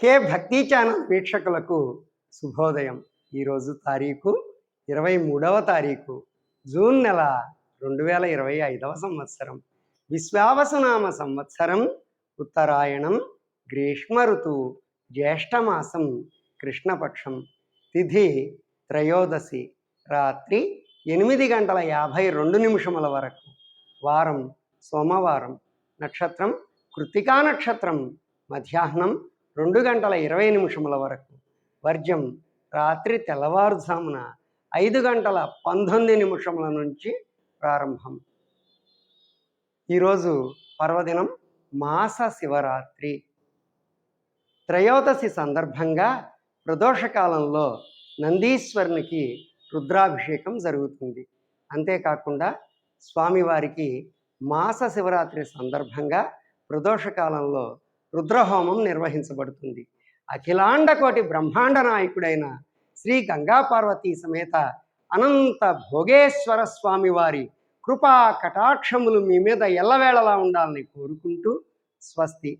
కే. భక్తి ఛానల్ వీక్షకులకు శుభోదయం. ఈరోజు తారీఖు ఇరవై మూడవ తారీఖు జూన్ నెల రెండు వేల ఇరవై ఐదవ సంవత్సరం. విశ్వావసనామ సంవత్సరం ఉత్తరాయణం గ్రీష్మ ఋతువు జ్యేష్ఠమాసం కృష్ణపక్షం తిథి త్రయోదశి రాత్రి ఎనిమిది గంటల యాభై రెండు నిమిషముల వరకు. వారం సోమవారం నక్షత్రం కృతికా నక్షత్రం మధ్యాహ్నం రెండు గంటల ఇరవై నిమిషముల వరకు వర్జం రాత్రి తెల్లవారుజామున ఐదు గంటల పంతొమ్మిది నిమిషముల నుంచి ప్రారంభం. ఈరోజు పర్వదినం మాస శివరాత్రి. త్రయోదశి సందర్భంగా ప్రదోషకాలంలో నందీశ్వరునికి రుద్రాభిషేకం జరుగుతుంది. అంతేకాకుండా స్వామివారికి మాస శివరాత్రి సందర్భంగా ప్రదోషకాలంలో రుద్రహోమం నిర్వహించబడుతుంది. అఖిలాండ కోటి బ్రహ్మాండ నాయకుడైన శ్రీ గంగా పార్వతీ సమేత అనంత భోగేశ్వర స్వామి వారి కృపా కటాక్షములు మీ మీద ఎల్లవేళలా ఉండాలని కోరుకుంటూ స్వస్తి.